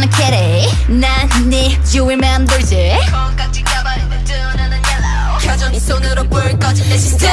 si스찮은 kitty. 난네 주위를 맴돌지. 콩깍지 가발인데 두 눈은 yellow. 켜져 네 손으로 불 꺼진 내 시스템.